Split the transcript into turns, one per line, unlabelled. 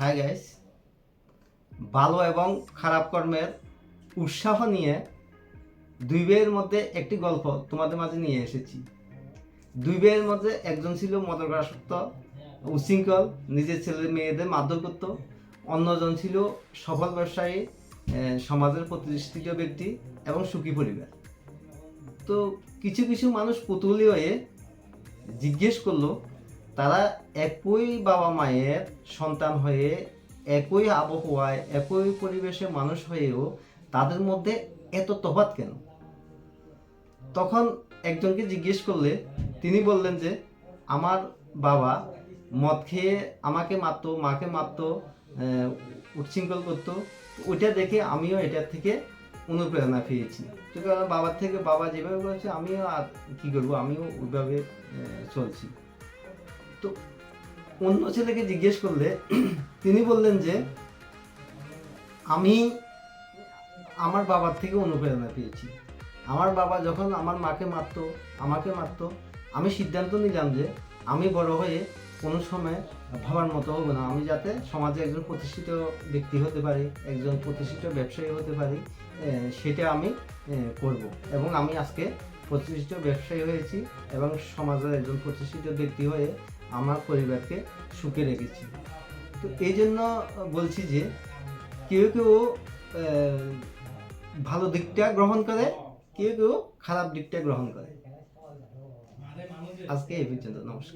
Hi guys ভালো এবং খারাপ কর্মের উৎসাহ নিয়ে দুই ভাইয়ের মধ্যে একটি গল্প তোমাদের মাঝে নিয়ে এসেছি। দুই ভাইয়ের মধ্যে একজন ছিল মদকাসক্ত উশৃঙ্খল নিজের ছেলে মেয়েদের মারধর করত। অন্যজন ছিল সফল ব্যবসায়ী সমাজের প্রতিষ্ঠিত ব্যক্তি এবং সুখী পরিবার। তো কিছু কিছু মানুষ কৌতূহলী হয়ে জিজ্ঞেস করল তারা একই বাবা মায়ের সন্তান হয়ে, একই আবহাওয়ায়, একই পরিবেশে মানুষ হয়েও তাদের মধ্যে এত তফাৎ কেন? তখন একজনকে জিজ্ঞেস করলে, তিনি বললেন যে, আমার বাবা মদ খেয়ে আমাকে মারতো, মাকে মারতো উচ্ছৃঙ্খল করতো। ওইটা দেখে আমিও এটার থেকে অনুপ্রেরণা পেয়েছি। তো বাবার থেকে বাবা যেভাবে করেছে আমিও আর কি করব? আমিও ওইভাবে চলছি। তো অন্য ছেলেকে জিজ্ঞেস করলে তিনি বললেন যে, আমি আমার বাবার থেকে অনুপ্রেরণা পেয়েছি। আমার বাবা যখন আমার মাকে মারতো, আমাকে মারতো, আমি সিদ্ধান্ত নিলাম যে আমি বড় হয়ে কোনো সময় ভাবার মতো হব না। আমি যাতে সমাজে একজন প্রতিষ্ঠিত ব্যক্তি হতে পারি, একজন প্রতিষ্ঠিত ব্যবসায়ী হতে পারি সেটা আমি করব এবং আমি আজকে প্রতিষ্ঠিত ব্যবসায়ী হয়েছি এবং সমাজের একজন প্রতিষ্ঠিত ব্যক্তি হয়ে আমার পরিবারকে সুখে রেখেছি। তো এই জন্য বলছি যে কেউ কেউ ভালো দিকটা গ্রহণ করে, কেউ কেউ খারাপ দিকটা গ্রহণ করে। আজকে এই পর্যন্ত, নমস্কার।